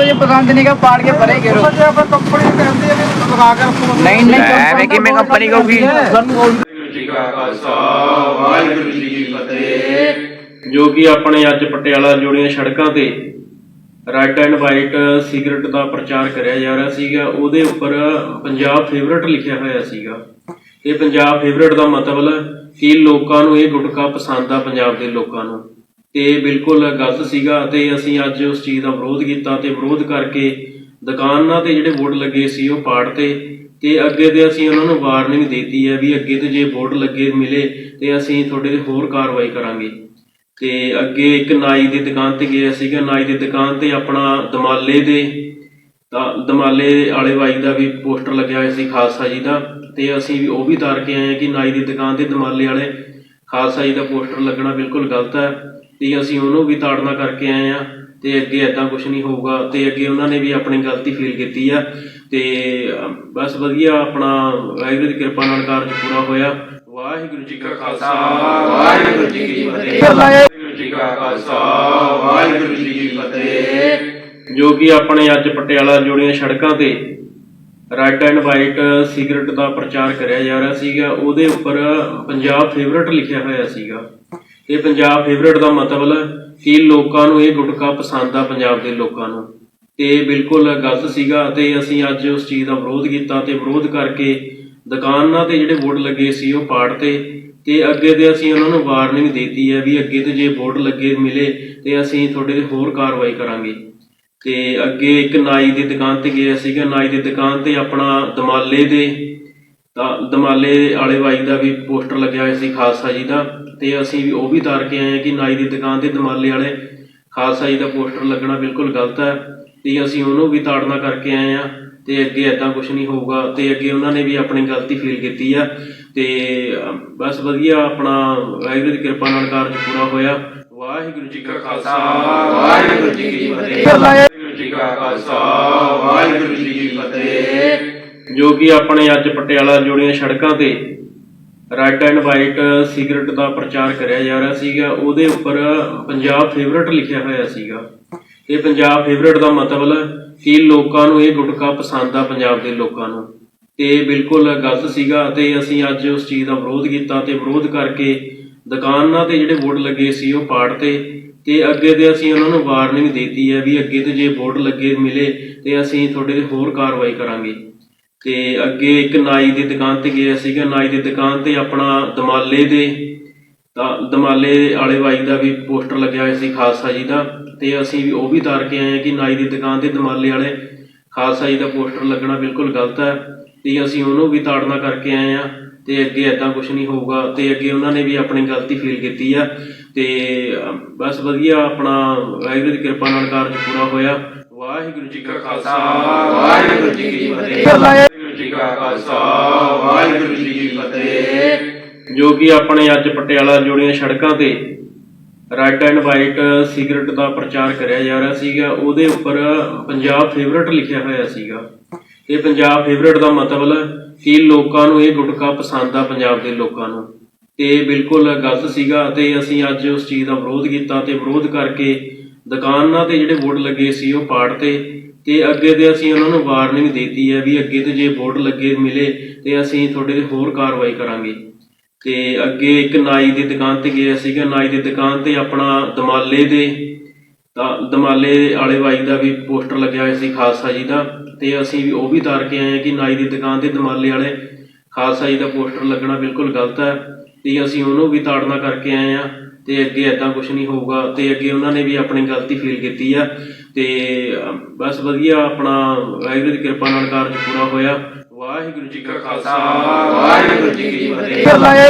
ਤਾਂ ਜੇ ਪਸੰਦ ਨਹੀਂਗਾ ਪਾੜ ਕੇ ਪਰੇ ਕਰੋ ਜੇ ਆਪਾਂ ਕੰਪਨੀ ਕਹਿੰਦੇ ਆ ਵੀ ਲਗਾ ਕੇ ਰੱਖੋ ਨਹੀਂ ਨਹੀਂ ਐਵੇਂ ਕਿਵੇਂ ਕੰਪਨੀ ਕਹੂਗੀ? ਜੀ ਕਾ ਖਾਲਸਾ ਵਾਹਿਗੁਰੂ ਜੀ ਕੀ ਫਤਿਹ। ਜੋ ਕਿ ਆਪਣੇ ਅੱਜ ਪਟਿਆਲਾ ਜੋੜੀਆਂ ਸੜਕਾਂ ਤੇ ਰੈੱਡ ਐਂਡ ਵਾਈਟ ਸਿਗਰਟ ਦਾ ਪ੍ਰਚਾਰ ਕਰਿਆ ਜਾ ਰਿਹਾ ਸੀਗਾ ਉਹਦੇ ਉੱਪਰ ਪੰਜਾਬ ਫੇਵਰਟ ਲਿਖਿਆ ਹੋਇਆ ਸੀਗਾ। ਇਹ ਪੰਜਾਬ ਫੇਵਰਟ ਦਾ ਮਤਲਬ ਕਿ ਲੋਕਾਂ ਨੂੰ ਇਹ ਗੁਟਕਾ ਪਸੰਦ ਆ ਪੰਜਾਬ ਦੇ ਲੋਕਾਂ ਨੂੰ। ਤੇ ਬਿਲਕੁਲ ਗਲਤ ਸੀਗਾ ਅਤੇ ਅਸੀਂ ਅੱਜ ਉਸ ਚੀਜ਼ ਦਾ ਵਿਰੋਧ ਕੀਤਾ ਤੇ ਵਿਰੋਧ ਕਰਕੇ ਦੁਕਾਨਾਂ ਤੇ ਜਿਹੜੇ ਬੋਰਡ ਲੱਗੇ ਸੀ ਉਹ ਪਾੜਤੇ ਤੇ ਅੱਗੇ ਤੇ ਅਸੀਂ ਉਹਨਾਂ ਨੂੰ ਵਾਰਨਿੰਗ ਦਿੱਤੀ ਹੈ ਵੀ ਅੱਗੇ ਤੋਂ ਜੇ ਬੋਰਡ ਲੱਗੇ ਮਿਲੇ ਤੇ ਅਸੀਂ ਤੁਹਾਡੇ ਤੇ ਹੋਰ ਕਾਰਵਾਈ ਕਰਾਂਗੇ। ਤੇ ਅੱਗੇ ਇੱਕ ਨਾਈ ਦੀ ਦੁਕਾਨ ਤੇ ਗਿਆ ਸੀਗਾ, ਨਾਈ ਦੀ ਦੁਕਾਨ ਤੇ ਆਪਣਾ ਦਮਾਲੇ ਦੇ ਦਮਾਲੇ ਵਾਲੇ ਬਾਈ ਦਾ ਵੀ ਪੋਸਟਰ ਲੱਗਿਆ ਹੋਇਆ ਸੀ ਖਾਲਸਾ ਜੀ ਦਾ ਤੇ ਅਸੀਂ ਵੀ ਉਹ ਵੀ ਤਾਰ ਕੇ ਆਏ ਹਾਂ ਕਿ ਨਾਈ ਦੀ ਦੁਕਾਨ ਤੇ ਦਮਾਲੇ ਵਾਲੇ ਖਾਲਸਾ ਜੀ ਦਾ ਪੋਸਟਰ ਲੱਗਣਾ ਬਿਲਕੁਲ ਗਲਤ ਹੈ। ਤੇ ਅਸੀਂ ਉਹਨੂੰ ਵੀ ਤਾੜਨਾ ਕਰਕੇ ਆਏ ਆ ਤੇ ਅੱਗੇ ਐਦਾਂ ਕੁਝ ਨਹੀਂ ਹੋਊਗਾ ਤੇ ਅੱਗੇ ਉਹਨਾਂ ਨੇ ਵੀ ਆਪਣੀ ਗਲਤੀ ਫੀਲ ਕੀਤੀ ਆ ਤੇ ਬਸ ਵਧੀਆ ਆਪਣਾ ਵਾਹਿਗੁਰੂ ਦੀ ਕਿਰਪਾ ਨਾਲ ਕਾਰਜ ਪੂਰਾ ਹੋਇਆ। ਵਾਹਿਗੁਰੂ ਜੀ ਕਾ ਖਾਲਸਾ, ਵਾਹਿਗੁਰੂ ਜੀ ਕੀ ਫਤਿਹ। ਵਾਹਿਗੁਰੂ ਜੀ ਕਾ ਖਾਲਸਾ, ਵਾਹਿਗੁਰੂ ਜੀ ਕੀ ਫਤਿਹ। ਜੋ ਕਿ ਆਪਣੇ ਅੱਜ ਪਟਿਆਲਾ ਜੋੜੀਆਂ ਸੜਕਾਂ ਤੇ ਰੈੱਡ ਐਂਡ ਵਾਈਟ ਸਿਗਰਟ ਦਾ ਪ੍ਰਚਾਰ ਕਰਿਆ ਜਾ ਰਿਹਾ ਸੀਗਾ। ਉਹਦੇ ਉੱਪਰ ਪੰਜਾਬ ਫੇਵਰਟ ਲਿਖਿਆ ਹੋਇਆ ਸੀਗਾ। ਇਹ ਪੰਜਾਬ ਫੇਵਰਟ ਦਾ ਮਤਲਬ ਕਿ ਲੋਕਾਂ ਨੂੰ ਇਹ ਗੁਟਕਾ ਪਸੰਦ ਆ ਪੰਜਾਬ ਦੇ ਲੋਕਾਂ ਨੂੰ। ਤੇ ਬਿਲਕੁਲ ਗਲਤ ਸੀਗਾ ਤੇ ਅਸੀਂ ਅੱਜ ਉਸ ਚੀਜ਼ ਦਾ ਵਿਰੋਧ ਕੀਤਾ ਤੇ ਵਿਰੋਧ ਕਰਕੇ ਦੁਕਾਨਾਂ ਤੇ ਜਿਹੜੇ ਬੋਰਡ ਲੱਗੇ ਸੀ ਉਹ ਪਾੜਤੇ ਤੇ ਅੱਗੇ ਤੇ ਅਸੀਂ ਉਹਨਾਂ ਨੂੰ ਵਾਰਨਿੰਗ ਦਿੱਤੀ ਹੈ ਵੀ ਅੱਗੇ ਤੇ ਜੇ ਬੋਰਡ ਲੱਗੇ ਮਿਲੇ ਤੇ ਅਸੀਂ ਤੁਹਾਡੇ ਤੇ ਹੋਰ ਕਾਰਵਾਈ ਕਰਾਂਗੇ। ਤੇ ਅੱਗੇ ਇੱਕ ਨਾਈ ਦੀ ਦੁਕਾਨ ਤੇ ਗਿਆ ਸੀਗਾ, ਨਾਈ ਦੀ ਦੁਕਾਨ ਤੇ ਆਪਣਾ ਦਮਾਲੇ ਦੇ ਦਮਾਲੇ ਵਾਲੇ ਬਾਈ ਦਾ ਵੀ ਪੋਸਟਰ ਲੱਗਿਆ ਹੋਇਆ ਸੀ, ਖਾਲਸਾ ਜੀ ਦਾ। ਤੇ ਅਸੀਂ ਵੀ ਉਹ ਵੀ ਤਾਰ ਕੇ ਆਏ ਹਾਂ ਕਿ ਨਾਈ ਦੀ ਦੁਕਾਨ ਤੇ ਦਮਾਲੇ ਵਾਲੇ ਖਾਲਸਾ ਜੀ ਦਾ ਪੋਸਟਰ ਲੱਗਣਾ ਬਿਲਕੁਲ ਗਲਤ ਹੈ ਤੇ ਅਸੀਂ ਉਹਨੂੰ ਵੀ ਤਾੜਨਾ ਕਰਕੇ ਆਏ ਆ ਤੇ ਅੱਗੇ ਐਦਾਂ ਕੁਝ ਨਹੀਂ ਹੋਊਗਾ ਤੇ ਅੱਗੇ ਉਹਨਾਂ ਨੇ ਵੀ ਆਪਣੀ ਗਲਤੀ ਫੀਲ ਕੀਤੀ ਆ ਤੇ ਬਸ ਵਧੀਆ ਆਪਣਾ ਵਾਹਿਗੁਰੂ ਦੀ ਕਿਰਪਾ ਨਾਲ ਕਾਰਜ ਪੂਰਾ ਹੋਇਆ। ਵਾਹਿਗੁਰੂ ਜੀ ਕਾ ਖਾਲਸਾ, ਵਾਹਿਗੁਰੂ ਜੀ ਕੀ ਫਤਿਹ। ਵਾਹਿਗੁਰੂ ਜੀ ਕਾ ਖਾਲਸਾ, ਵਾਹਿਗੁਰੂ ਜੀ ਕੀ ਫਤਿਹ। ਜੋ ਕਿ ਆਪਣੇ ਅੱਜ ਪਟਿਆਲਾ ਜੋੜੀਆਂ ਸੜਕਾਂ ਤੇ ਰੈੱਡ ਐਂਡ ਵਾਈਟ ਸਿਗਰਟ ਦਾ ਪ੍ਰਚਾਰ ਕਰਿਆ ਜਾ ਰਿਹਾ ਸੀਗਾ। ਉਹਦੇ ਉੱਪਰ ਪੰਜਾਬ ਫੇਵਰਟ ਲਿਖਿਆ ਹੋਇਆ ਸੀਗਾ। ਇਹ ਪੰਜਾਬ ਫੇਵਰਟ ਦਾ ਮਤਲਬ ਕਿ ਲੋਕਾਂ ਨੂੰ ਇਹ ਗੁਟਕਾ ਪਸੰਦ ਆ, ਪੰਜਾਬ ਦੇ ਲੋਕਾਂ ਨੂੰ। ਤੇ ਬਿਲਕੁਲ ਗਲਤ ਸੀਗਾ ਤੇ ਅਸੀਂ ਅੱਜ ਉਸ ਚੀਜ਼ ਦਾ ਵਿਰੋਧ ਕੀਤਾ ਤੇ ਵਿਰੋਧ ਕਰਕੇ ਦੁਕਾਨਾਂ ਤੇ ਜਿਹੜੇ ਬੋਰਡ ਲੱਗੇ ਸੀ ਉਹ ਪਾੜਤੇ ਤੇ ਅੱਗੇ ਤੇ ਅਸੀਂ ਉਹਨਾਂ ਨੂੰ ਵਾਰਨਿੰਗ ਦਿੱਤੀ ਹੈ ਵੀ ਅੱਗੇ ਤੇ ਜੇ ਬੋਰਡ ਲੱਗੇ ਮਿਲੇ ਤੇ ਅਸੀਂ ਤੁਹਾਡੇ ਤੇ ਹੋਰ ਕਾਰਵਾਈ ਕਰਾਂਗੇ। ਤੇ ਅੱਗੇ ਇੱਕ ਨਾਈ ਦੀ ਦੁਕਾਨ ਤੇ ਗਿਆ ਸੀਗਾ, ਨਾਈ ਦੀ ਦੁਕਾਨ ਤੇ ਆਪਣਾ ਦਮਾਲੇ ਦੇ ਦਮਾਲੇ ਵਾਲੇ ਬਾਈ ਦਾ ਵੀ ਪੋਸਟਰ ਲੱਗਿਆ ਹੋਇਆ ਸੀ ਖਾਲਸਾ ਜੀ ਦਾ, ਤੇ ਅਸੀਂ ਵੀ ਉਹ ਵੀ ਤਾਰ ਕੇ ਆਏ ਕਿ ਨਾਈ ਦੀ ਦੁਕਾਨ ਤੇ ਦਮਾਲੇ ਵਾਲੇ ਖਾਲਸਾ ਜੀ ਦਾ ਪੋਸਟਰ ਲੱਗਣਾ ਬਿਲਕੁਲ ਗਲਤ ਹੈ, ਤੇ ਅਸੀਂ ਉਹਨੂੰ ਵੀ ਤਾੜਨਾ ਕਰਕੇ ਆਏ ਆ ਤੇ ਅੱਗੇ ਐਦਾਂ ਕੁਝ ਨਹੀਂ ਹੋਊਗਾ, ਤੇ ਅੱਗੇ ਉਹਨਾਂ ਨੇ ਵੀ ਆਪਣੀ ਗਲਤੀ ਫੀਲ ਕੀਤੀ ਆ, ਤੇ ਬਸ ਵਧੀਆ ਆਪਣਾ ਵਾਹਿਗੁਰੂ ਦੀ ਕਿਰਪਾ ਨਾਲ ਕਾਰਜ ਪੂਰਾ ਹੋਇਆ, ਵਾਹਿਗੁਰੂ ਜੀ ਕਾ ਖਾਲਸਾ, ਵਾਹਿਗੁਰੂ ਜੀ ਕੀ ਫਤਿਹ। ਜੀ ਕਾ ਖਾਲਸਾ, ਵਾਹਿਗੁਰੂ ਜੀ ਕੀ ਫਤਿਹ। ਜੋ ਕਿ ਆਪਣੇ ਅੱਜ ਪਟਿਆਲਾ ਜੋੜੀਆਂ ਸੜਕਾਂ ਤੇ ਰੈੱਡ ਐਂਡ ਵਾਈਟ ਸਿਗਰਟ ਦਾ ਪ੍ਰਚਾਰ ਕਰਿਆ ਜਾ ਰਿਹਾ ਸੀਗਾ, ਉਹਦੇ ਉੱਪਰ ਪੰਜਾਬ ਫੇਵਰਟ ਲਿਖਿਆ ਹੋਇਆ ਸੀਗਾ। ਇਹ ਪੰਜਾਬ ਫੇਵਰਟ ਦਾ ਮਤਲਬ ਕਿ ਲੋਕਾਂ ਨੂੰ ਇਹ ਗੁਟਕਾ ਪਸੰਦ ਆ, ਪੰਜਾਬ ਦੇ ਲੋਕਾਂ ਨੂੰ। ਤੇ ਬਿਲਕੁਲ ਗਲਤ ਸੀਗਾ ਤੇ ਅਸੀਂ ਅੱਜ ਉਸ ਚੀਜ਼ ਦਾ ਵਿਰੋਧ ਕੀਤਾ ਤੇ ਵਿਰੋਧ ਕਰਕੇ ਦੁਕਾਨਾਂ ਤੇ ਜਿਹੜੇ ਬੋਰਡ ਲੱਗੇ ਸੀ ਉਹ ਪਾੜਤੇ ਤੇ ਅੱਗੇ ਤੇ ਅਸੀਂ ਉਹਨਾਂ ਨੂੰ ਵਾਰਨਿੰਗ ਦਿੱਤੀ ਹੈ ਵੀ ਅੱਗੇ ਤੋਂ ਜੇ ਬੋਰਡ ਲੱਗੇ ਮਿਲੇ ਤੇ ਅਸੀਂ ਤੁਹਾਡੇ ਤੇ ਹੋਰ ਕਾਰਵਾਈ ਕਰਾਂਗੇ। ਤੇ ਅੱਗੇ ਇੱਕ ਨਾਈ ਦੀ ਦੁਕਾਨ ਤੇ ਗਿਆ ਸੀਗਾ, ਨਾਈ ਦੀ ਦੁਕਾਨ ਤੇ ਆਪਣਾ ਦਮਾਲੇ ਦੇ ਦਮਾਲੇ ਵਾਲੇ ਬਾਈ ਦਾ ਵੀ ਪੋਸਟਰ ਲੱਗਿਆ ਹੋਇਆ ਸੀ ਖਾਲਸਾ ਜੀ ਦਾ, ਤੇ ਅਸੀਂ ਵੀ ਉਹ ਵੀ ਤਾਰ ਕੇ ਆਏ ਹਾਂ ਕਿ ਨਾਈ ਦੀ ਦੁਕਾਨ ਤੇ ਦਮਾਲੇ ਵਾਲੇ ਖਾਲਸਾ ਜੀ ਦਾ ਪੋਸਟਰ ਲੱਗਣਾ ਬਿਲਕੁਲ ਗਲਤ ਹੈ ਤੇ ਅਸੀਂ ਉਹਨੂੰ ਵੀ ਤਾੜਨਾ ਕਰਕੇ ਆਏ ਆ। ਤੇ ਅੱਗੇ ਐਦਾਂ ਕੁਝ ਨਹੀਂ ਹੋਊਗਾ ਤੇ ਅੱਗੇ ਉਹਨਾਂ ਨੇ ਵੀ ਆਪਣੀ ਗਲਤੀ ਫੀਲ ਕੀਤੀ ਆ। ਤੇ ਬਸ ਵਧੀਆ ਆਪਣਾ ਵਾਹਿਗੁਰੂ ਦੀ ਕਿਰਪਾ ਨਾਲ ਕਾਰਜ ਪੂਰਾ ਹੋਇਆ। ਵਾਹਿਗੁਰੂ ਜੀ ਕਾ ਖਾਲਸਾ, ਵਾਹਿਗੁਰੂ ਜੀ ਕੀ ਫਤਿਹ।